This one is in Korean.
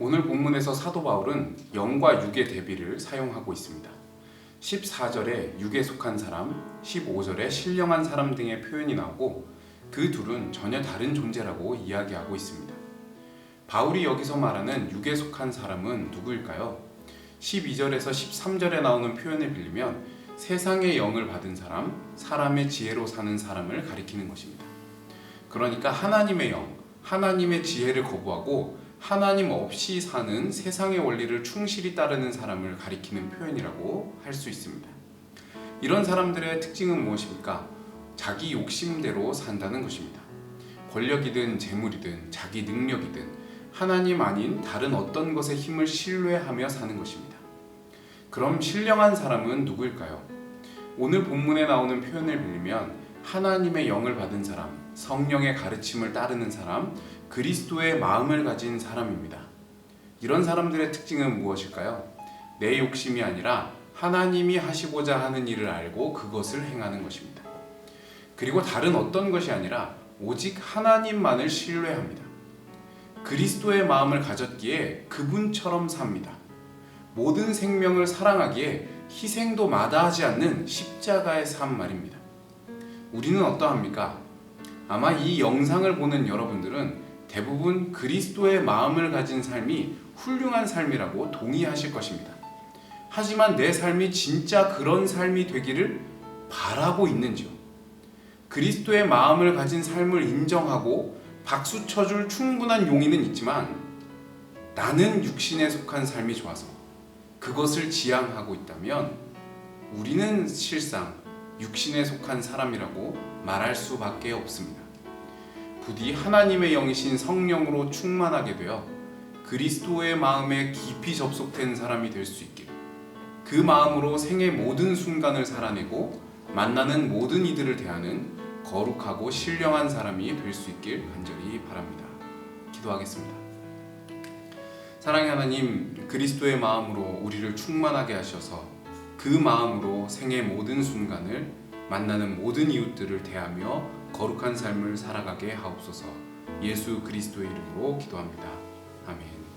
오늘 본문에서 사도 바울은 영과 육의 대비를 사용하고 있습니다. 14절에 육에 속한 사람, 15절에 신령한 사람 등의 표현이 나오고 그 둘은 전혀 다른 존재라고 이야기하고 있습니다. 바울이 여기서 말하는 육에 속한 사람은 누구일까요? 12절에서 13절에 나오는 표현을 빌리면 세상의 영을 받은 사람, 사람의 지혜로 사는 사람을 가리키는 것입니다. 그러니까 하나님의 영, 하나님의 지혜를 거부하고 하나님 없이 사는 세상의 원리를 충실히 따르는 사람을 가리키는 표현이라고 할 수 있습니다. 이런 사람들의 특징은 무엇입니까? 자기 욕심대로 산다는 것입니다. 권력이든 재물이든 자기 능력이든 하나님 아닌 다른 어떤 것의 힘을 신뢰하며 사는 것입니다. 그럼 신령한 사람은 누구일까요? 오늘 본문에 나오는 표현을 빌리면 하나님의 영을 받은 사람, 성령의 가르침을 따르는 사람, 그리스도의 마음을 가진 사람입니다. 이런 사람들의 특징은 무엇일까요? 내 욕심이 아니라 하나님이 하시고자 하는 일을 알고 그것을 행하는 것입니다. 그리고 다른 어떤 것이 아니라 오직 하나님만을 신뢰합니다. 그리스도의 마음을 가졌기에 그분처럼 삽니다. 모든 생명을 사랑하기에 희생도 마다하지 않는 십자가의 삶 말입니다. 우리는 어떠합니까? 아마 이 영상을 보는 여러분들은 대부분 그리스도의 마음을 가진 삶이 훌륭한 삶이라고 동의하실 것입니다. 하지만 내 삶이 진짜 그런 삶이 되기를 바라고 있는지요? 그리스도의 마음을 가진 삶을 인정하고 박수 쳐줄 충분한 용의는 있지만 나는 육신에 속한 삶이 좋아서 그것을 지향하고 있다면 우리는 실상 육신에 속한 사람이라고 말할 수밖에 없습니다. 부디 하나님의 영이신 성령으로 충만하게 되어 그리스도의 마음에 깊이 접속된 사람이 될 수 있길 그 마음으로 생의 모든 순간을 살아내고 만나는 모든 이들을 대하는 거룩하고 신령한 사람이 될 수 있길 간절히 바랍니다. 기도하겠습니다. 사랑의 하나님, 그리스도의 마음으로 우리를 충만하게 하셔서 그 마음으로 생의 모든 순간을 만나는 모든 이웃들을 대하며 거룩한 삶을 살아가게 하옵소서. 예수 그리스도의 이름으로 기도합니다. 아멘.